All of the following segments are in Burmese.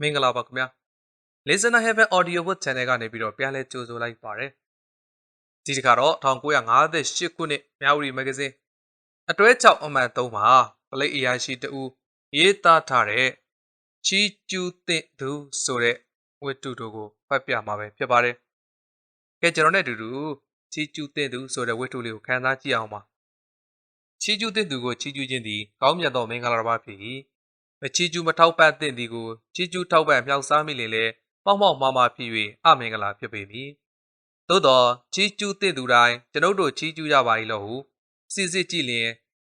မင်္ဂလာပါခင်ဗျာ Listener Heaven Audio Book Channel ကနေပြီးတော့ပြန်လဲကြိုဆိုလိုက်ပါတယ်ဒီတစ်ခါတော့1958ခုနှစ်မြဝတီမဂ္ဂဇင်းအတွဲ6အမှတ်3မှာပလိတ်အရာရှိတူရေးသားထားတဲ့ချီကျူးတဲ့သူဆိုတဲ့ဝတ္ထုတို့ကိုဖတ်ပြမှာပဲဖြစ်ပါတယ်ကဲကျွန်တော်နဲ့အတူတူချီကျူးတဲ့သူဆိုတဲ့ဝတ္ထုလေးကိုခန်းစားကြည့်အောင်ပါချီကျူးတဲ့သူကိုချီကျူးခြင်းသည်ကောင်းမြတ်သောမင်္ဂလာတစ်ပါးဖြစ်၏ မချီကျူးမထောက်ပံ့တဲ့သည်ကိုချီကျူးထောက်ပံ့မြောက်စားမိလင်လေမောက်မောက်မာမာဖြစ်၍အမင်္ဂလာဖြစ်ပေမည်သို့တော့ချီကျူးတဲ့သူတိုင်းကျွန်ုပ်တို့ချီကျူးကြပါ၏လို့ဟုစစ်စစ်ကြည့်လျင်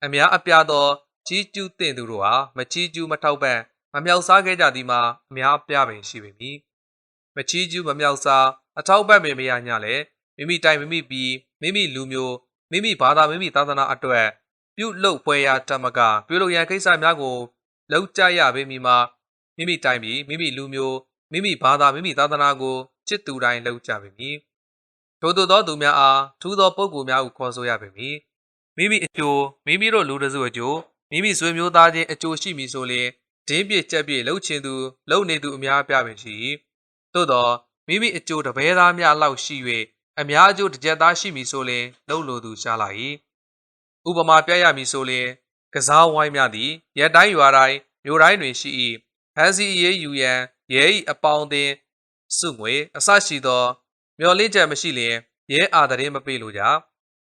အများအပြားသောချီကျူးတဲ့သူတို့ဟာမချီကျူးမထောက်ပံ့မမြောက်စားခဲ့ကြသည်မှာအများအပြားပင်ရှိပေမည်မချီကျူးမမြောက်စားအထောက်ပံ့ပင်မရညလဲမိမိတိုင်မိမိပြီးမိမိလူမျိုးမိမိဘာသာမိမိသာသနာအတွက်ပြုလုပ်ပွဲရာတမကပြုလုပ်ရန်ကိစ္စများကို လောက်ကြရပေမည်မှာမိမိတိုင်ပြီးမိမိလူမျိုးမိမိဘာသာမိမိသာသနာကိုချစ်သူတိုင်းလောက်ကြပေမည်ထို့သောသောသူများအားထူးသောပုဂ္ဂိုလ်များဟုခေါ်ဆိုရပေမည်မိမိအကျိုးမိမိတို့လူတစုအကျိုးမိမိဆွေမျိုးသားချင်းအကျိုးရှိမည်ဆိုလျှင်ဒင်းပြစ်ကြက်ပြစ်လှုပ်ချင်သူလှုပ်နေသူအများအပြားပင်ရှိ၏သို့သောမိမိအကျိုးတပဲသားများလောက်ရှိ၍အများအကျိုးတစ်ကြက်သားရှိမည်ဆိုလျှင်လှုပ်လိုသူရှားလာ၏ဥပမာပြရမည်ဆိုလျှင် ကစားဝိုင်းများသည်ရက်တိုင်းရွာတိုင်းမြို့တိုင်းတွင်ရှိ၏ဟန်စီရေးယူရန်ရဲ၏အပေါင်းအသင်းစုငွေအစရှိသောမျော်လင့်ချက်မရှိလျင်ရဲအာတရင်မပေးလိုကြ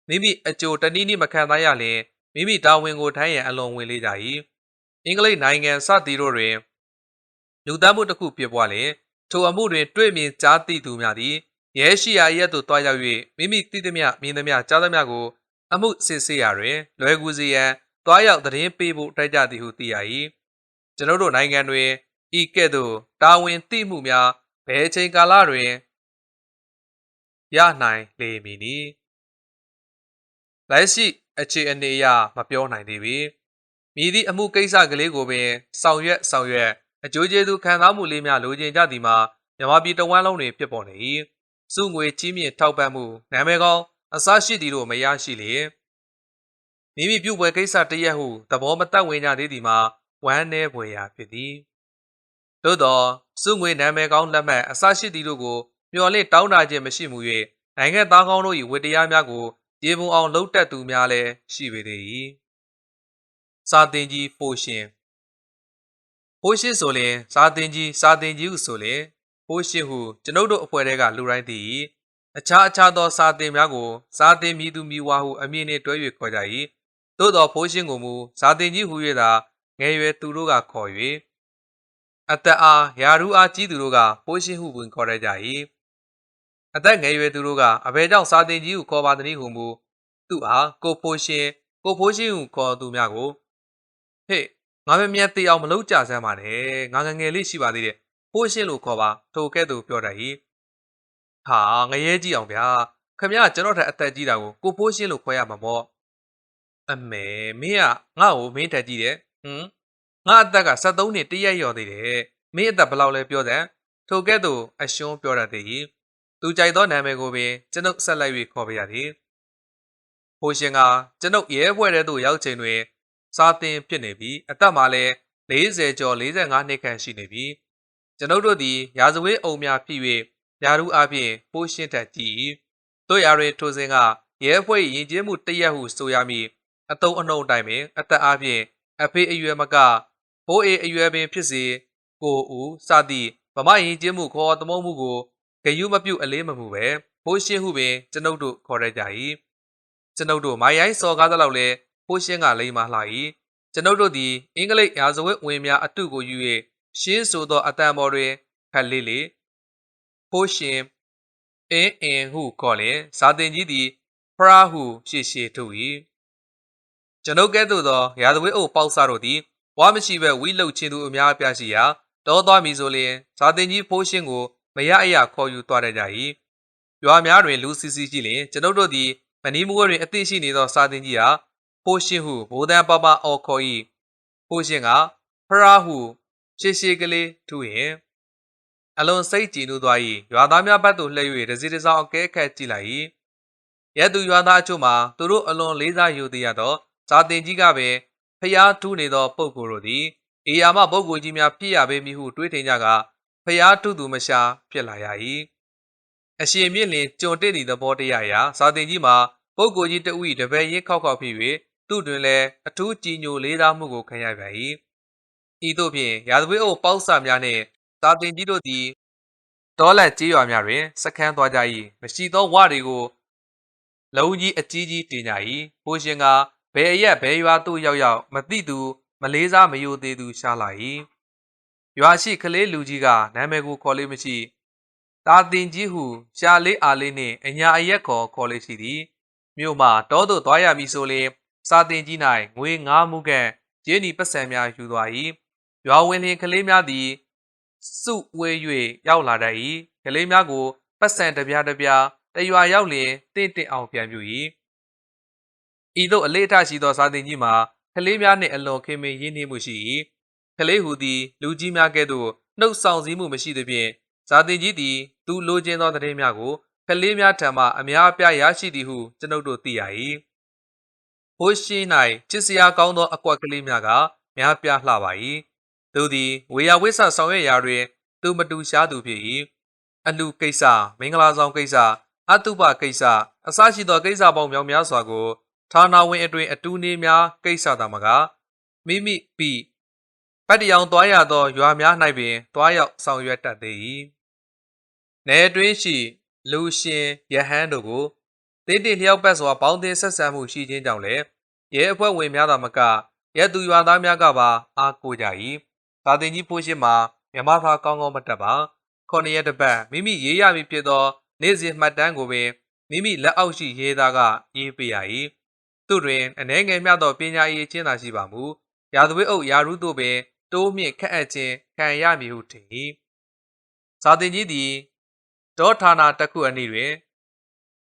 မိမိအကျိုးတနည်းနည်းမခံသားရလျင်မိမိတာဝန်ကိုထိုင်းရန်အလွန်ဝင်လေးကြ၏အင်္ဂလိပ်နိုင်ငံစသည်တို့တွင်လူသားမှုတစ်ခုဖြစ်ပွားလျင်ထိုအမှုတွင်တွေ့မြင်ကြားသိသူများသည်ရဲရှိရာရက်သို့တွားရောက်၍မိမိသိသမျှမြင်သမျှကြားသမျှကို အမှုစစ်ဆေးရာတွင်လွယ်ကူစေရန် တွားရောက်သတင်းပေးဖို့တိုက်ကြသည်ဟုသိရ၏ကျွန်ုပ်တို့နိုင်ငံတွင်ဤကဲ့သို့တာဝန်သိမှုများဘယ်အချိန်ကာလတွင်ရနိုင်လေမည်နည်းလက်ရှိအခြေအနေအရမပြောနိုင်သေးပေမြည်သည့်အမှုကိစ္စကလေးကိုပင်ဆောင်ရွက်ဆောင်ရွက်အကျိုးကျေးဇူးခံစားမှုလေးများလိုချင်ကြသည်မှာမြန်မာပြည်တဝန်းလုံးတွင်ဖြစ်ပေါ်နေ၏စုငွေကြီးမြင့်ထောက်ပံ့မှုနာမည်ကောင်းအစရှိသည်တို့မရရှိလျင် မိမိပြုပွဲကိစ္စတရက်ဟုသဘောမတတ်ဝင်ကြသေးသည်မှာဝမ်းနည်းဖွယ်ရာဖြစ်သည်သို့သောစုငွေနာမည်ကောင်းလက်မှတ်အစရှိသည်တို့ကိုမျှော်လင့်တောင်းတာခြင်းမရှိမှု၍နိုင်ငံသားကောင်းတို့၏ဝတ္တရားများကိုရေပုံအောင်လှုပ်တက်သူများလည်းရှိပေသေး၏စာတင်ကြီးဖိုရှင်ဖိုရှင်ဆိုရင်စာတင်ကြီးစာတင်ကြီးဟုဆိုရင်ဖိုရှင်ဟုကျွန်ုပ်တို့အဖွဲ့တွေကလူတိုင်းသိ၏အခြားအခြားသောစာတင်များကိုစာတင်မြည်သူမြည်ဝါဟုအမည်နှင့်တွဲ၍ခေါ်ကြ၏ သို့သောဖိုရှင်ကိုမူစာတင်ကြီးဟု၍သာငယ်ရွယ်သူတို့ကခေါ်၍အသက်အားယာရူအားကြီးသူတို့ကဖိုရှင်ဟုပင်ခေါ်ရကြ၏အသက်ငယ်ရွယ်သူတို့ကအဘယ်ကြောင့်စာတင်ကြီးကိုခေါ်ပါသနည်းဟုမူသူ့အားကိုဖိုရှင်ကိုဖိုရှင်ဟုခေါ်သူများကိုဟေ့ငါမမြတ်သိအောင်မလုပ်ကြစမ်းပါနဲ့ငါငငယ်လေးရှိပါသေးတယ်ဖိုရှင်လို့ခေါ်ပါထိုကဲ့သို့ပြောတတ်၏ဟာငရဲကြည့်အောင်ဗျာခမရကျွန်တော်ထက်အသက်ကြီးတာကိုကိုဖိုရှင်လို့ခေါ်ရမှာပေါ့ အမေမင်းကငါ့ကိုမင်းထက်ကြီးတယ်ဟမ်ငါအသက်က73နှစ်တရက်ရော်သေးတယ်မင်းအသက်ဘယ်လောက်လဲပြောတယ်ထိုကဲ့သို့အရှုံးပြောတတ်သေး၏သူကြိုက်သောနာမည်ကိုပင်ကျွန်ုပ်ဆက်လိုက်၍ခေါ်ပြရသည်။ဖိုရှင်ကကျွန်ုပ်ရဲဘွဲ့တဲ့သို့ရောက်ချိန်တွင်စားသင်ဖြစ်နေပြီးအသက်မှလည်း40ကျော်45နှစ်ခန့်ရှိနေပြီ။ကျွန်ုပ်တို့သည်ရာဇဝဲအုံများဖြစ်၍ယာရုအပြင်ဖိုရှင်ထက်ကြည်။တို့ရာတွင်ထိုစဉ်ကရဲဘွဲ့ရင်ကျင်းမှုတရက်ဟုဆိုရမည် အတုံးအနှုံအတိုင်းပင်အသက်အပြင်အဖေအရွယ်မကဘိုးအေအရွယ်ပင်ဖြစ်စေကိုဦးစသည့်ဗမာရင်ကျင်းမှုခေါ်သမုံမှုကိုဂယုမပြုတ်အလေးမမှုပဲဖိုးရှင်းဟုပင်ကျွန်ုပ်တို့ခေါ်ရကြ၏ကျွန်ုပ်တို့မိုင်ရိုင်းစော်ကားသလောက်လဲဖိုးရှင်းကလိမ္မာလှ၏ကျွန်ုပ်တို့သည်အင်္ဂလိပ်ရာဇဝတ်ဝင်များအတုကိုယူ၍ရှင်းဆိုသောအတန်ပေါ်တွင်ခက်လေးလေးဖိုးရှင်းအင်းအင်းဟုခေါ်လျင်ဇာတင်ကြီးသည်ဖရာဟုရှေ့ရှေ့ထုတ်၏ ကျွန်ုပ်ကဲ့သို့သောရာဇဝတ်အုပ်ပေါက်စားတို့သည်ဝါမရှိဘဲဝီလှုပ်ခြင်းသူအများအပြားရှိရာတောသွားမည်ဆိုလျင်ဇာတင်ကြီးဖိုးရှင်းကိုမရအရာခေါ်ယူသွားတတ်ကြ၏ရွာများတွင်လူစီစီရှိလျင်ကျွန်ုပ်တို့သည်မနီမိုးတွင်အသိရှိနေသောစာသင်ကြီးဟာဖိုးရှင်းဟုဘိုးတန်းပပအော်ခေါ်၏ဖိုးရှင်းကဖရာဟုရှေရှေကလေးထူရင်အလွန်စိတ်ကြည်နူးသွား၏ရွာသားများဘက်သို့လှည့်၍တစီတစောင်းအကဲခတ်ကြည့်လိုက်၏ရဲသူရွာသားအချို့မှာသူတို့အလွန်လေးစားယူသည်ရသော ဇာတင်ကြီးကပင်ဖျားထူးနေသောပုဂ္ဂိုလ်တို့သည်အေယာမပုဂ္ဂိုလ်ကြီးများဖြစ်ရပေမည်ဟုတွေးထင်ကြကဖျားထုသူမရှာဖြစ်လာရ၏အရှင်မြင့်လင်ကြုံတက်သည့်သဘောတရားအရစာတင်ကြီးမှာပုဂ္ဂိုလ်ကြီးတဦး၏တပည့်ရင်းခောက်ခောက်ဖြစ်၍သူ့တွင်လည်းအထူးကြည်ညိုလေးစားမှုကိုခံရပြန်၏ဤသို့ဖြင့်ရာဇဝတ်အုပ်ပေါက်ဆများနှင့်စာတင်ကြီးတို့သည်တောလန့်ကြေးရွာများတွင်စခန်းသွားကြ၏မရှိသောဝတွေကိုလုံးကြီးအကြီးကြီးတင်ကြ၏ဘိုးရှင်က ဘယ်အရက်ဘယ်ရွာသို့ရောက်ရောက်မသိသူမလေးစားမယိုသေးသူရှားလာ၏ရွာရှိကလေးလူကြီးကနာမည်ကိုခေါ်လေးမရှိတာတင်ကြီးဟုရှားလေးအားလေးနှင့်အညာအရက်ခေါ်ခေါ်လေးရှိသည်မြို့မှတောသို့သွားရမည်ဆိုလျှင်စာတင်ကြီး၌ငွေငါးမှုကန့်ကျင်းဒီပတ်စံများယူသွား၏ရွာဝင်လျင်ကလေးများသည်စုဝေး၍ရောက်လာတတ်၏ကလေးများကိုပတ်စံတစ်ပြားတစ်ပြားတရွာရောက်လျင်တင့်တင့်အောင်ပြန်ပြူ၏ ဤသို့အလေးအထားရှိသောစာတင်ကြီးမှာကလေးများနှင့်အလွန်ခင်မင်ရင်းနှီးမှုရှိ၏ကလေးဟူသည်လူကြီးများကဲ့သို့နှုတ်ဆောင်စည်းမှုမရှိသဖြင့်စာတင်ကြီးသည်သူလိုချင်သောသတင်းများကိုကလေးများထံမှအများအပြားရရှိသည်ဟုကျွန်ုပ်တို့သိရ၏ဟိုးရှိ၌ချစ်စရာကောင်းသောအကွက်ကလေးများကများပြားလှပါ၏သူသည်ဝေယဝိဆဆောင်ရွက်ရာတွင် သူမတူရှားသူဖြစ်၏အလူကိစ္စမင်္ဂလာဆောင်ကိစ္စအတုပကိစ္စအစရှိသောကိစ္စပေါင်းများများစွာကို ဌာနဝင်အတွင်အတူနေများကိစ္စသာမကမိမိပိပတ်တရောင်သွားရသောရွာများ၌ပင်သွားရောက်ဆောင်ရွက်တတ်သေး၏နယ်အတွင်းရှိလူရှင်ယဟန်တို့ကိုတေးတေလျောက်ပတ်စွာပေါင်းသင်းဆက်ဆံမှုရှိခြင်းကြောင့်လည်းရဲအဖွဲ့ဝင်များသာမကရဲသူရွာသားများကပါအားကိုးကြ၏သာတင်ကြီးဖိုးရှိမှာမြမသာကောင်းကောင်းမတက်ပါခုနှစ်ရက်တစ်ပတ်မိမိရေးရမည်ဖြစ်သော နေ့စဉ်မှတ်တမ်းကိုပင်မိမိလက်အောက်ရှိရေးသားကရေးပေးရ၏ သူတွင်အနှဲငယ်မြသောပညာရေးချင်းသာရှိပါမူရာဇဝတ်အုပ်ရာရုတို့ပင်တိုးမြင့်ခက်အပ်ခြင်းခံရမည်ဟုထင်၏စာတင်ကြီးသည်တောဌာနတစ်ခုအနည်းတွင်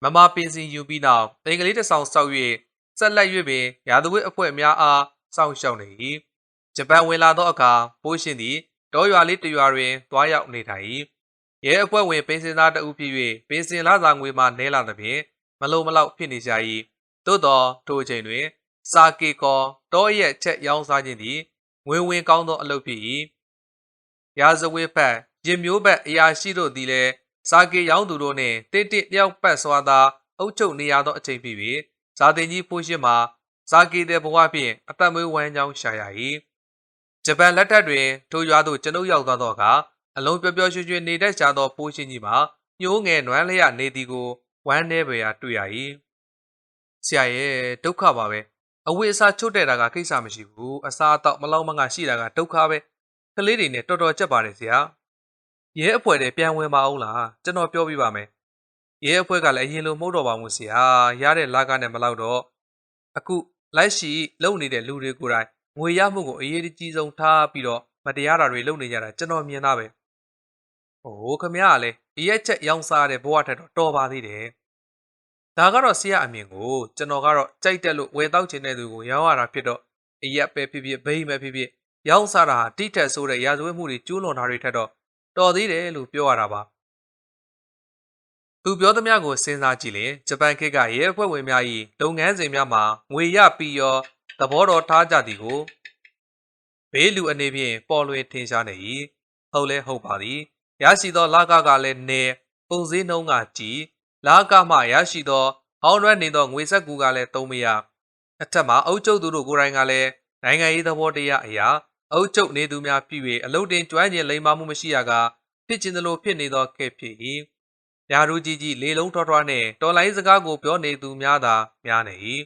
မမပင်စင်ယူပြီးနောက်အင်္ဂလိပ်တဆောင်ဆောက်၍ဆက်လက်၍ပင်ရာဇဝတ်အဖွဲ့များအားစောင့်ရှောက်နေ၏ဂျပန်ဝင်လာသောအခါပိုးရှင်သည်တောရွာလေးတရွာတွင်သွားရောက်နေထိုင်၏ရဲအဖွဲ့ဝင်ပင်စင်သားတဦးဖြစ်၍ပင်စင်လာစာငွေမှနဲလာသဖြင့်မလုံမလောက်ဖြစ်နေကြ၏ သို့သောထိုအချိန်တွင် စာကေကောတောရဲ့ချက်ရောင်းစားခြင်းသည်ငွေဝင်ကောင်းသောအလုပ်ဖြစ်၏ရာဇဝတ်ဖက်ရင်မျိုးဘက်အရာရှိတို့သည်လည်းစာကေရောင်းသူတို့နှင့်တိတိလျောက်ပတ်စွာသာအုပ်ချုပ်နေရသောအချိန်ဖြစ်၍ဇာတင်ကြီးဖိုးရှိမှာစာကေတဲ့ဘဝဖြင့်အသက်မွေးဝမ်းကြောင်းရှာရ၏ဂျပန်လက်ထက်တွင်ထိုရွာသို့ကျွန်ုပ်ရောက်သွားသောအခါအလုံးပျော်ပျော်ရွှင်ရွှင်နေတတ်ကြသောဖိုးရှင်ကြီးမှာညှိုးငယ်နွမ်းလျက်နေသည်ကိုဝမ်းနေပေရာတွေ့ရ၏ ဆရာရဲ့ဒုက္ခပါပဲအဝိအစာချွတ်တဲ့တာကကိစ္စမရှိဘူးအစာအတော့မလောက်မငါရှိတာကဒုက္ခပဲကလေးတွေနဲ့တော်တော်ကြက်ပါတယ်ဆရာရဲအဖွဲတွေပြန်ဝင်ပါအောင်လားကျွန်တော်ပြောပြပါမယ်ရဲအဖွဲကလည်းအရင်လိုမဟုတ်တော့ပါဘူးဆရာရတဲ့လာကနဲ့မလောက်တော့အခုလိုက်ရှိလုံနေတဲ့လူတွေကိုယ်တိုင်ငွေရမှုကိုအရေးကြီးဆုံးထားပြီးတော့မတရားတာတွေလုပ်နေကြတာကျွန်တော်မြင်တာပဲ။ဟိုခမရကလည်းအရက်ချက်ရောင်းစားတဲ့ဘဝထက်တော့တော်ပါသေးတယ်။ ဒါကတော့ဆရာအမြင်ကိုကျွန်တော်ကတော့ကြိုက်တယ်လို့ဝယ်တောက်ချင်တဲ့သူကိုရောင်းရတာဖြစ်တော့အရက်ပဲဖြစ်ဖြစ်ဘိန်းပဲဖြစ်ဖြစ်ရောင်းစားတာဟာတိထက်ဆိုးတဲ့ရာဇဝတ်မှုတွေကျူးလွန်တာတွေထက်တော့တော်သေးတယ်လို့ပြောရတာပါ။သူပြောသမျှကိုစဉ်းစားကြည့်ရင်ဂျပန်ခေတ်ကရဲအဖွဲ့ဝင်များ၏လုပ်ငန်းစဉ်များမှာငွေရပြီးရောသဘောတော်ထားကြသည်ကိုဘေးလူအနေဖြင့်ပေါ်လွင်ထင်ရှားနေ၏ဟုတ်လဲဟုတ်ပါသည်ရရှိသောလာကကလည်းနေပုံစည်းနှုံးကကြည် လာကမှရရှိသောဟောင်းရွက်နေသောငွေဆက်ကူကလည်းသုံးမရအထက်မှာအုတ်ကျုပ်သူတို့ကိုယ်တိုင်ကလည်းနိုင်ငံရေးသဘောတရားအရာအုတ်ကျုပ်နေသူများဖြစ်၍အလုတ်တင်ကျွမ်းကျင်လိမ္မာမှုမရှိရကဖြစ်ခြင်းသလိုဖြစ်နေသောခဲ့ဖြစ်၏ရာထူးကြီးကြီးလေလုံးထွားထွားနှင့်တော်လိုင်းစကားကိုပြောနေသူများသာများနေ၏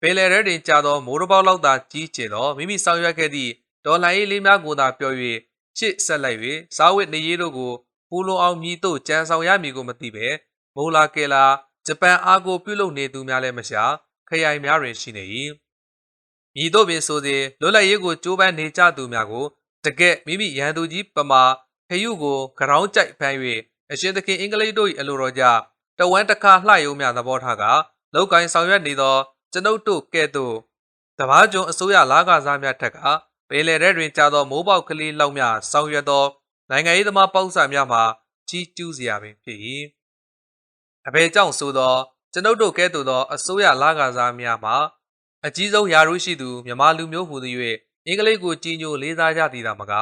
ပင်လယ်ထဲတွင်ကြာသောမိုးတစ်ပေါက်လောက်သာကြီးကျယ်သောမိမိဆောင်ရွက်ခဲ့သည့်ဒေါ်လာရေးလေးများကိုသာပြော၍ချစ်ဆက်လိုက်၍စားဝတ်နေရေးတို့ကိုပူလုံအောင်မြည်တို့ကြံဆောင်ရမည်ကိုမသိပဲ မိုးလာကဲလာဂျပန်အားကိုပြုလုပ်နေသူများလည်းမရှာခရိုင်များတွင်ရှိနေ၏မြည်တို့ပင်ဆိုသည်လွတ်လပ်ရေးကိုကြိုးပမ်းနေကြသူများကိုတကက်မိမိရန်သူကြီးပမာခရုကိုကြောင်းကြိုက်ဖမ်း၍အရှင်သခင်အင်္ဂလိပ်တို့၏အလိုတော်ကြတဝမ်းတစ်ခါလှယုံများသဘောထားကလောက်ကိုင်းဆောင်ရွက်နေသောကျွန်ုပ်တို့ကဲ့သို့တဘာကျုံအစိုးရလာကစားများထက်ကပင်လယ်ထဲတွင်ကြာသောမိုးပေါက်ကလေးလောက်များဆောင်ရွက်သောနိုင်ငံရေးသမားပေါက်ဆာများမှာကြီးကျူးစရာပင်ဖြစ်၏ အဘယ်ကြောင့်ဆိုသောကျွန်ုပ်တို့ကဲ့သို့သောအစိုးရလာကစားများမှာအကြီးဆုံးယာရုရှိသူမြမလူမျိုးဟူသည်၍အင်္ဂလိပ်ကိုကြီးညိုလေးစားကြသည်သာမက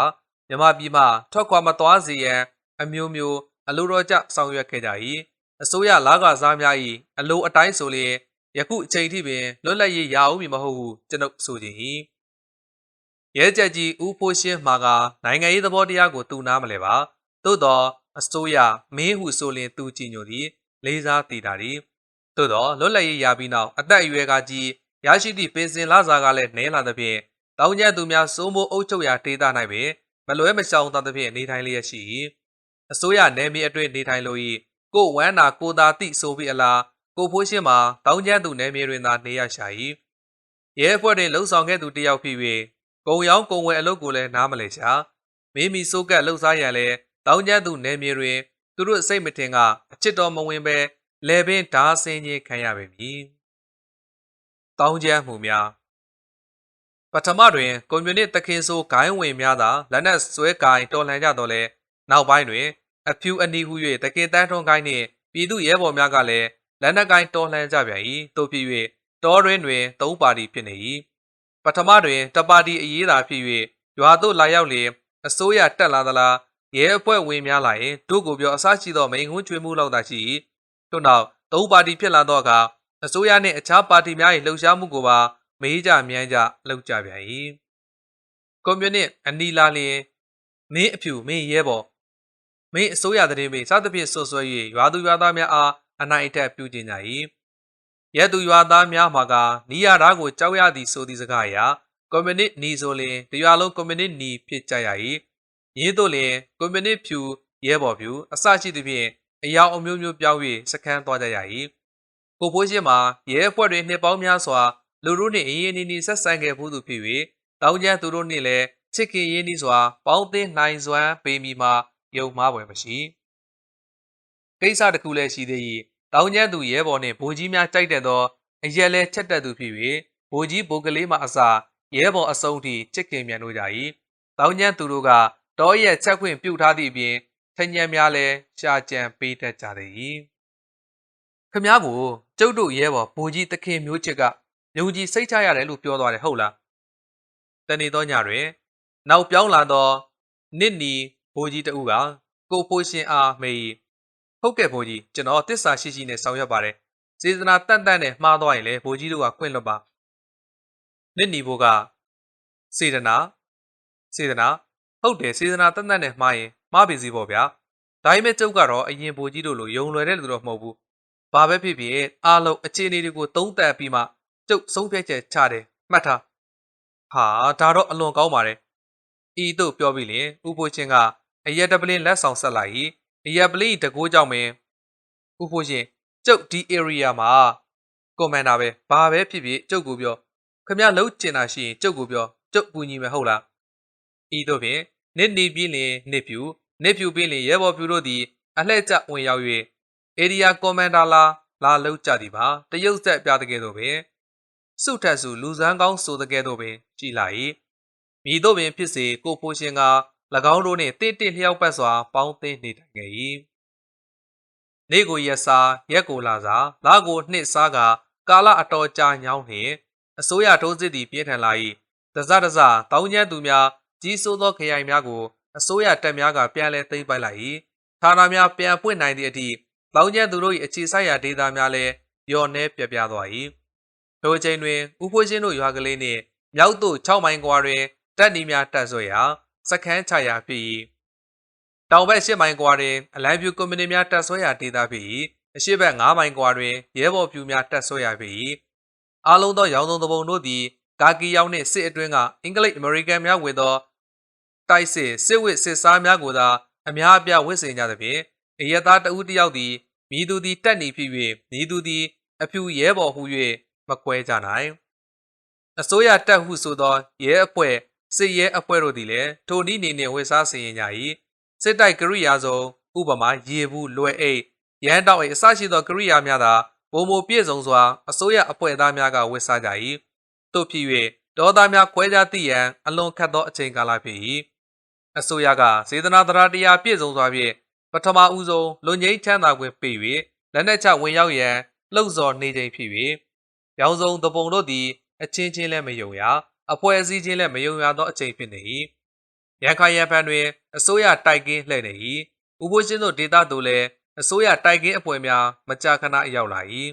မြန်မာပြည်မှထွက်ခွာမသွားစေရန်အမျိုးမျိုးအလိုတော်ကျဆောင်ရွက်ခဲ့ကြ၏အစိုးရလာကစားများ၏အလိုအတိုင်းဆိုလျင်ယခုအချိန်ထိပင်လွတ်လပ်ရေးရအောင်မည်မဟုတ်ဟုကျွန်ုပ်ဆိုခြင်း၏ရဲကြက်ကြီးဦးဖိုးရှင်းမှာကနိုင်ငံရေးသဘောတရားကိုသူနားမလဲပါသို့တော့အစိုးရမင်းဟုဆိုလျင်သူကြည်ညိုသည် လေးစားတည်တာသည်သို့တော့လွတ်လပ်ရေးရပြီးနောက်အသက်အရွယ်ကကြီးရရှိသည့်ပင်စင်လာစားကလည်းနည်းလာသဖြင့်တောင်းကျမ်းသူများစိုးမိုးအုပ်ချုပ်ရာဒေသ၌ပင်မလွဲမရှောင်သာသဖြင့်နေထိုင်လျက်ရှိ၏အစိုးရနယ်မြေအတွင်းနေထိုင်လို၏ကိုဝမ်းနာကိုသာတိဆိုပြီးအလားကိုဖိုးရှင်းမှာတောင်းကျမ်းသူနယ်မြေတွင်သာနေရရှာ၏ရဲအဖွဲ့တွင်လှုပ်ဆောင်ခဲ့သူတစ်ယောက်ဖြစ်၍ကုံရောင်းကုံဝယ်အလုပ်ကိုလည်းနားမလည်ရှာမိမိစိုးကက်လှုပ်ရှားရန်လည်းတောင်းကျမ်းသူနယ်မြေတွင် သူတို့စိတ်မထင်ကအချစ်တော်မဝင်ပဲလေပင်ဓာဆင်းခြင်းခံရပေမည်တောင်းကျမ်းမှုများပထမတွင်ကွန်မြူနစ်တခင်ဆိုဂိုင်းဝင်များသာလက်နက်ဆွဲကိုင်တော်လှန်ကြတော့လဲနောက်ပိုင်းတွင် အဖြူအနီဟု၍တခင်တန်းထွန်းကိုင်းနှင့်ပြည်သူရဲဘော်များကလည်းလက်နက်ကိုင်တော်လှန်ကြပြန်၏တို့ဖြစ်၍တောရင်းတွင်သုံးပါတီဖြစ်နေ၏ပထမတွင်တပါတီအရေးသာဖြစ်၍ရွာသို့လာရောက်လျင်အစိုးရတက်လာသလား ရဲအဖွဲ့ဝင်များလာရင်တို့ကိုပြောအစရှိသောမိန်ခွန်းကျွေးမှုလောက်သာရှိ၏ထို့နောက်သုံးပါတီဖြစ်လာသောအခါအစိုးရနှင့်အခြားပါတီများ၏လှုပ်ရှားမှုကိုပါမေးကြမြန်းကြလှုပ်ကြပြန်၏ကွန်မြူနစ်အနီလာလျင်မင်းအဖြူမင်းရဲဘော်မင်းအစိုးရတဲ့မင်းစသဖြင့်ဆွဆွဲ၍ရွာသူရွာသားများအားအနိုင်အထက်ပြုကျင်ကြ၏ရဲသူရွာသားများမှာကနီးရတာကိုကြောက်ရသည်ဆိုသည့်စကားအရာကွန်မြူနစ်နီဆိုလျင်တရွာလုံးကွန်မြူနစ်နီဖြစ်ကြရ၏ ရင်းတို့လျင်ကွန်မြူနစ်ဖြူရဲဘော်ဖြူအစရှိသဖြင့်အယောင်အမျိုးမျိုးပြောင်း၍စခန်းသွားကြရ၏ကိုဖိုးရှင်းမှာရဲအဖွဲ့တွေနှစ်ပေါင်းများစွာလူတို့နှင့်အရင်နီနီဆက်ဆံခဲ့မှုသူဖြစ်၍တောင်းကျမ်းသူတို့နှင့်လည်းချစ်ခင်ရင်းနှီးစွာပေါင်းသင်းနိုင်စွမ်းပေးမိမှာယုံမှားပွဲမရှိကိစ္စတစ်ခုလည်းရှိသေး၏တောင်းကျမ်းသူရဲဘော်နှင့်ဗိုလ်ကြီးများကြိုက်တဲ့သောအရက်လဲချက်တက်သူဖြစ်၍ဗိုလ်ကြီးဘိုးကလေးမှအစာရဲဘော်အစုံထိချစ်ခင်မြန်တို့ကြ၏တောင်းကျမ်းသူတို့က တောရက်ချက်ခွင့်ပြုထားသည့်အပြင်ထညံများလည်းရှာကြံပေးတတ်ကြသည်ခမားကိုကျုပ်တို့ရဲဘော်ဗိုလ်ကြီးသခင်မျိုးချစ်ကယုံကြည်စိတ်ချရတယ်လို့ပြောသွားတယ်ဟုတ်လားတနေ့သောညတွင်နောက်ပြောင်းလာသောနစ်နီဘိုးကြီးတဦးကကိုဖိုးရှင်အားမေးဟုတ်ကဲ့ဘိုးကြီးကျွန်တော်တစ္ဆာရှိရှိနဲ့ဆောင်ရွက်ပါတယ်စေတနာတန့်တန့်နဲ့မှားသွားရင်လည်းဘိုးကြီးတို့ကခွင့်လွတ်ပါနစ်နီဘိုးကစေတနာစေတနာ ဟုတ်တယ်စေတနာတန့်တန့်နဲ့မှားရင်မှားပြီစီပေါ့ဗျာဒါပေမဲ့ကျုပ်ကတော့အရင်ဘိုးကြီးတို့လိုယုံလွယ်တဲ့လူတော့မဟုတ်ဘူးဘာပဲဖြစ်ဖြစ်အားလုံးအခြေအနေတွေကိုသုံးသပ်ပြီးမှကျုပ်ဆုံးဖြတ်ချက်ချတယ်မှတ်ထားဟာဒါတော့အလွန်ကောင်းပါတယ်ဤတို့ပြောပြီးလင်ဥဖိုးချင်းကအရက်တပလင်းလက်ဆောင်ဆက်လိုက်၏အရက်ပလင်းတကိုးကြောင့်ပင်ဥဖိုးချင်းကျုပ်ဒီ area မှာကွန်မန်ဒါပဲဘာပဲဖြစ်ဖြစ်ကျုပ်ကိုပြောခမလှုပ်ကျင်တာရှိရင်ကျုပ်ကိုပြောကျုပ်ပူညီမယ်ဟုတ်လား ဤတို့ဖြင့်နစ်နေပြီးလင်နစ်ဖြူနစ်ဖြူပြီးလင်ရဲဘော်ဖြူတို့သည်အလှည့်ကျဝင်ရောက်၍အေရီယာကွန်မန်ဒါလာလာလှုပ်ကြသည်ပါတရုတ်ဆက်ပြတဲ့ကဲ့သို့ပင်စုထက်စုလူစမ်းကောင်းဆိုတဲ့ကဲ့သို့ပင်ကြည်လာ၏မိတို့ပင်ဖြစ်စေကိုဖိုးရှင်က၎င်းတို့နှင့်တင့်တင့်လျှောက်ပတ်စွာပေါင်းသင်းနေထိုင်ခဲ့၏နေကိုရက်စားရက်ကိုလာစားလာကိုနှစ်စားကကာလအတော်ကြာညောင်းနှင့်အစိုးရထိုးစစ်သည်ပြင်းထန်လာ၏တစတစတောင်းကျမ်းသူများ ကြီးစိုးသောခရိုင်များကိုအစိုးရတပ်များကပြန်လည်သိမ်းပိုက်လိုက်၏ဌာနများပြန်ပွင့်နိုင်သည့်အထိတောင်းကျမ်းသူတို့၏အခြေစိုက်ရာဒေသများလည်းလျော်နှဲပြပြသွား၏ထိုအချိန်တွင်ဦးဖိုးရှင်းတို့ရွာကလေးနှင့်မြောက်သို့6မိုင်ကွာတွင်တပ်နီးများတပ်ဆွဲရာစခန်းချရာဖြစ်၏တောင်ဘက်10မိုင်ကွာတွင်အလံပြူကွန်မြူနတီများတပ်ဆွဲရာဒေသဖြစ်၏အရှေ့ဘက်9မိုင်ကွာတွင်ရဲဘော်ပြူများတပ်ဆွဲရာဖြစ်၏အားလုံးသောရောင်စုံသဘုံတို့သည်ကာကီရောင်နှင့်စစ်အတွင်းကအင်္ဂလိပ်အမေရိကန်များဝင်သော တိုက်စစ်စစ်ဝစ်စစ်စားများကိုသာအများအပြားဝစ်စင်ကြသဖြင့်အယက်သားတဦးတစ်ယောက်သည်မိသူသည်တက်နေဖြစ်၍မိသူသည်အဖြူရဲဘော်ဟု၍မကွဲကြနိုင်အစိုးရတပ်ဟုဆိုသောရဲအဖွဲ့စစ်ရဲအဖွဲ့တို့သည်လည်းထိုနည်းနေနှင့်ဝေစားစီရင်ကြ၏စစ်တိုက်ကရိယာစုံဥပမာရေဘူးလွယ်အိတ်ရန်တောက်အိတ်အစရှိသောကရိယာများသာပုံမပြည့်စုံစွာအစိုးရအဖွဲ့သားများကဝတ်စားကြ၏တို့ဖြစ်၍ဒေါ်သားများခွဲခြားသိရန်အလွန်ခက်သောအချိန်ကာလဖြစ်၏ အစိုးရကစေတနာတရားတရားပြည့်စုံစွာဖြင့်ပထမဦးဆုံးလွန်ငိမ့်ချမ်းသာခွင့်ပေး၍လက်နက်ချဝင်ရောက်ရန်လှုပ်ဆော်နေခြင်းဖြစ်၍ရောင်စုံတပုံတို့သည်အချင်းချင်းလည်းမယုံရအဖွဲ့အစည်းချင်းလည်းမယုံရသောအချိန်ဖြစ်နေ၏ရန်ခိုင်ရန်ဖန်တွင်အစိုးရတိုက်ကင်းလှည့်နေ၏ဥပိုးချင်းတို့ဒေသသို့လည်းအစိုးရတိုက်ကင်းအဖွဲ့များမကြာခဏရောက်လာ၏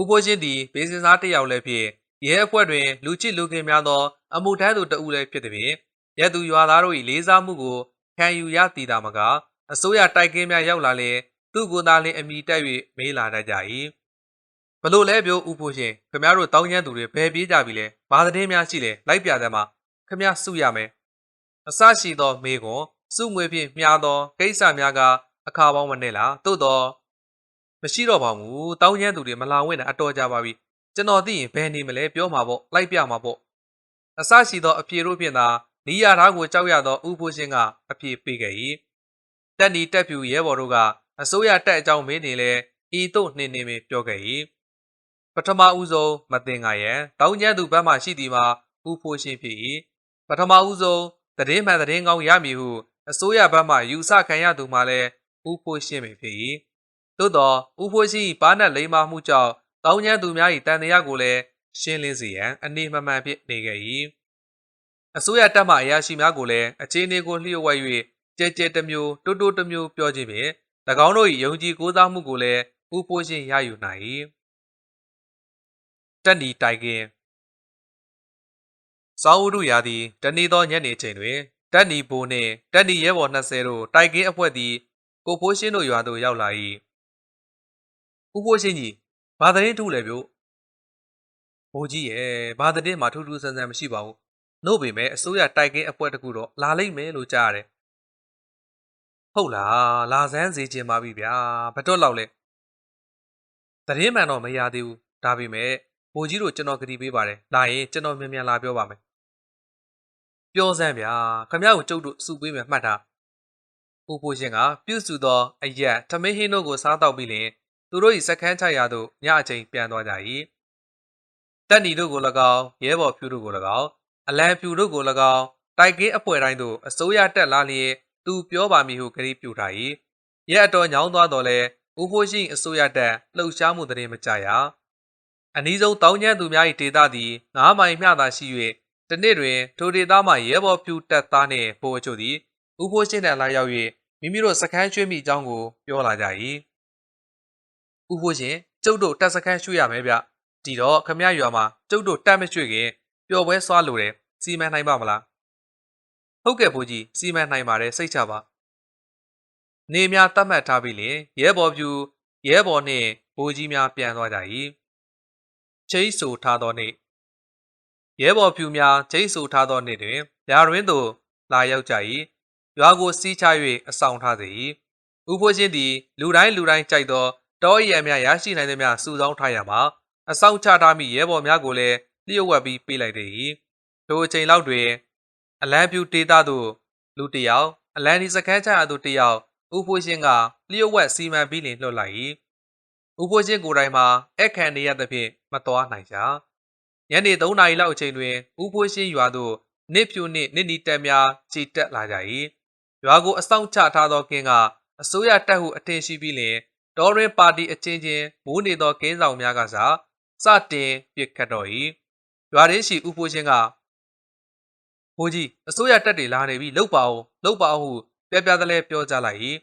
ဥပိုးချင်းသည်ဘေးစင်စားတစ်ယောက်လည်းဖြစ်ရဲအဖွဲ့တွင်လူချစ်လူခင်များသောအမှုထမ်းသူတဦးလည်းဖြစ်သည်ဖြင့် ရဲသူရွာသားတို့၏လေးစားမှုကိုခံယူရတည်တာမကအစိုးရတိုက်ကင်းများရောက်လာလျင်သူ့ကိုယ်သားလင်းအမိတက်၍မေးလာတတ်ကြ၏ဘလို့လဲပြောဥဖို့ရှင်ခမရတို့တောင်းကျမ်းသူတွေဘယ်ပြေးကြပြီလဲဘာသတင်းများရှိလဲလိုက်ပြတယ်မှာခမရစုရမယ်အစရှိသောမေးခွန်းစုငွေဖြင့်မြားသောကိစ္စများကအခါပေါင်းမနဲ့လားသို့တော့မရှိတော့ပါဘူးတောင်းကျမ်းသူတွေမလာဝင်တာအတော်ကြပါပြီကျွန်တော်သိရင်ဘယ်နေမလဲပြောမှာပေါ့လိုက်ပြမှာပေါ့အစရှိသောအပြေတို့ဖြင့်သာ နီးရထားကိုကြောက်ရသောဥဖို့ရှင်ကအပြေပေးခဲ့၏တက်နီတက်ဖြူရဲဘော်တို့ကအစိုးရတက်အကြောင်းမင်းနေလဲဤသို့နှင်းနေမပြောခဲ့၏ပထမဦးဆုံးမတင်ငါရဲ့တောင်းကျမ်းသူဘက်မှရှိသည်မှာဥဖို့ရှင်ဖြစ်၏ပထမဦးဆုံးတည်င်းမှန်တည်င်းကောင်းရမည်ဟုအစိုးရဘက်မှယူဆခံရသူမှလည်းဥဖို့ရှင်ပဲဖြစ်၏သို့သောဥဖို့ရှိပါနတ်လိမ္မာမှုကြောင့်တောင်းကျမ်းသူများ၏တန်တရားကိုလည်းရှင်းလင်းစေရန်အနေမမှန်ဖြစ်နေခဲ့၏ အစိုးရတပ်မှအရာရှိများကိုလည်းအခြေအနေကိုလျှို့ဝှက်၍ကြဲကြဲတစ်မျိုးတိုးတိုးတစ်မျိုးပြောခြင်းဖြင့်၎င်းတို့၏ယုံကြည်ကိုးစားမှုကိုလည်းဥပိုးရှင်းရယူနိုင်၏တက်နီတိုင်ကင်စောင်းဥဒုရာသည်တနေ့သောညနေချိန်တွင်တက်နီဘိုနှင့်တက်နီရဲဘော်20တို့တိုင်ကင်းအဖွဲ့သည်ကိုဖိုးရှင်းတို့ရွာသို့ရောက်လာ၏ဥပိုးရှင်းကြီးဘာသတင်းထူးလဲဗျို့ဘိုးကြီးရဲ့ဘာသတင်းမှထူးထူးဆန်းဆန်းမရှိပါဘူး နှုတ်ပေမဲ့အစိုးရတိုက်ကင်းအဖွဲ့တကူတော့လာလိမ့်မယ်လို့ကြားရတယ်ဟုတ်လားလာစမ်းစေချင်ပါပြီဗျာဘတော့လောက်လဲသတင်းမှန်တော့မရသေးဘူးဒါပေမဲ့ဘိုးကြီးတို့ကျွန်တော်ကတိပေးပါတယ်လာရင်ကျွန်တော်မြန်မြန်လာပြောပါမယ်ပြောစမ်းဗျာခမရကိုကျုပ်တို့စုပေးမယ်မှတ်ထားပူပူရှင်ကပြုစုသောအရက်ထမင်းဟင်းတို့ကိုစားတော့ပြီးလင်သူတို့၏စခန်းချရာသို့ညအချိန်ပြန်သွားကြ၏တက်နီတို့ကို၎င်းရဲဘော်ဖြူတို့ကို၎င်း အလံဖြူတို့ကို၎င်းတိုက်ကင်းအဖွဲ့တိုင်းသို့အစိုးရတက်လာလျင်သူပြောပါမည်ဟုကတိပြုထား၏ရဲအတော်ညောင်းသွားတော်လဲဦးဖိုးရှိအစိုးရတက်လှုပ်ရှားမှုတရင်မကြရအနည်းဆုံးတောင်းကျမ်းသူများ၏ဒေသသည်ငားမိုင်မျှသာရှိ၍တနေ့တွင်ထိုဒေသမှရဲဘော်ဖြူတက်သားနှင့်ပိုအချို့သည်ဦးဖိုးရှိထံလာရောက်၍မိမိတို့စခန်းရွှေ့မိအကြောင်းကိုပြောလာကြ၏ဦးဖိုးရှင်ကျုပ်တို့တက်စခန်းရွှေ့ရမယ်ဗျဒီတော့ခမရရွာမှာကျုပ်တို့တက်မရွှေ့ခင် ပျော်ပွဲဆွားလို့တယ်စီမံနိုင်ပါမလားဟုတ်ကဲ့ဘိုးကြီးစီမံနိုင်ပါတယ်စိတ်ချပါနေများတတ်မှတ်ထားပြီလေရဲဘော်ဖြူရဲဘော်နှင့်ဘိုးကြီးများပြန်သွားကြ၏ချိတ်ဆူထားသောနေ့ရဲဘော်ဖြူများချိတ်ဆူထားသောနေ့တွင်ဗျာရင်းသို့လာရောက်ကြ၏ရွာကိုစီးချ၍အဆောင်ထားစေ၏ဥဖိုးချင်းသည်လူတိုင်းလူတိုင်းကြိုက်သောတောရည်များရရှိနိုင်သည်များစုဆောင်းထားရမှာအဆောင်ချထားမိရဲဘော်များကိုလည်း လျှို့ဝှက်ပြီးပေးလိုက်သည်ထိုအချိန်လောက်တွင်အလံပြူဒေတာသို့လူတစ်ယောက်အလံဒီစကန်းချရာသို့တစ်ယောက်ဥဖိုးရှင်ကလျှို့ဝှက်စီမံပြီးလင်လွှတ်လိုက်၏ဥဖိုးရှင်ကိုယ်တိုင်မှာအခန့်နေရသဖြင့်မတော်နိုင်ကြညနေ3နာရီလောက်အချိန်တွင်ဥဖိုးရှင်ရွာသို့နစ်ဖြူနှင့်နစ်နီတက်များခြေတက်လာကြ၏ရွာကိုအဆောင်ချထားသောကင်းကအစိုးရတပ်ဟုအထင်ရှိပြီးလင်ဒေါ်ရင်ပါတီအချင်းချင်းမိုးနေသောကင်းဆောင်များကစားစတင်ပြစ်ခတ်တော်၏ ရွာရင်းရှိဥဖိုးရှင်ကဘိုးကြီးအစိုးရတပ်တွေလာနေပြီလှုပ်ပါအောင်လှုပ်ပါအောင်ဟုပြပြသလဲပြောကြလိုက်၏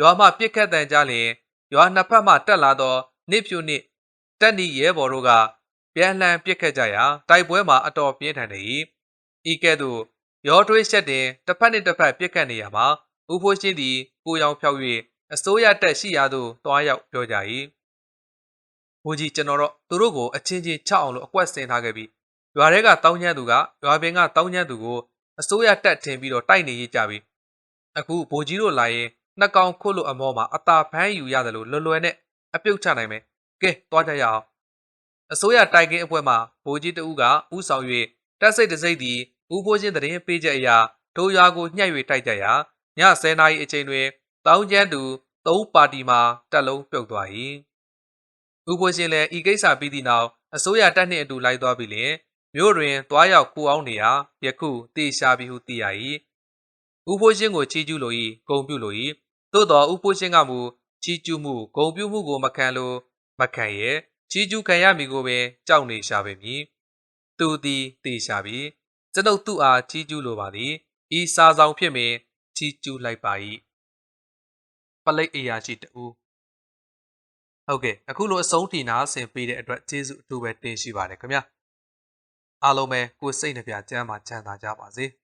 ရွာမှပြစ်ခတ်တန်ကြလျင်ရွာနှစ်ဖက်မှတက်လာသောနစ်ဖြူနှင့်တက်နီရဲဘော်တို့ကပြန်လှန်ပြစ်ခတ်ကြရာတိုက်ပွဲမှာအတော်ပြင်းထန်နေ၏ဤကဲ့သို့ရောထွေးချက်တင်တစ်ဖက်နှင့်တစ်ဖက်ပြစ်ခတ်နေရမှာဦးဖိုးရှင်းသည်ကိုရောင်ဖြောက်၍အစိုးရတက်ရှိရာသို့တွားရောက်ပြောကြ၏ဘိုးကြီးကျွန်တော်တို့သူတို့ကိုအချင်းချင်းချအောင်လို့အကွက်ဆင်ထားခဲ့ပြီး ရွာထဲကတောင်းကျမ်းသူကရွာပင်ကတောင်းကျမ်းသူကိုအစိုးရတက်ထင်ပြီးတော့တိုက်နေရကြပြီအခုဘိုးကြီးတို့လာရင်နှစ်ကောင်ခုတ်လို့အမောမှာအသာဖမ်းယူရတယ်လို့လွယ်လွယ်နဲ့အပြုတ်ချနိုင်မယ်ကဲသွားကြရအောင်အစိုးရတိုက်ကင်းအဖွဲ့မှဘိုးကြီးတဦးကဥဆောင်၍တက်စိတ်တစိတ်သည်ဦးဖိုးချင်းတရင်ပေးချက်အရာထိုရွာကိုညှက်၍တိုက်ကြရာည10နာရီအချိန်တွင်တောင်းကျမ်းသူသုံးပါတီမှတက်လုံးပြုတ်သွား၏ဦးဖိုးချင်းလည်းဤကိစ္စပြီးသည့်နောက်အစိုးရတပ်နှင့်အတူလိုက်သွားပြီလျှင် မြို့တွင်တွားရောက်ခိုအောင်နေရာယခုတေရှာပြီဟုသိရ၏ဥဖိုးရှင်ကိုချီးကျူးလို၏ဂုံပြုလို၏သို့တော်ဥဖိုးရှင်ကမူချီးကျူးမှုဂုံပြုမှုကိုမခံလိုမခံရဲချီးကျူးခံရမည်ကိုပင်ကြောက်နေရှာပေမည်သူသည်တေရှာပြီကျွန်ုပ်သူ့အားချီးကျူးလိုပါသည်ဤစာဆောင်ဖြစ်မင်းချီးကျူးလိုက်ပါ၏ပလိတ်အရာရှိတူဟုတ်ကဲ့အခုလိုအဆုံးထိနာဆင်ပေးတဲ့အတွက်ကျေးဇူးအထူးပဲတင်ရှိပါတယ်ခင်ဗျာ အားလုံးပဲကိုယ်စိတ်နှပြကျမ်းမှာချမ်းသာကြပါစေ။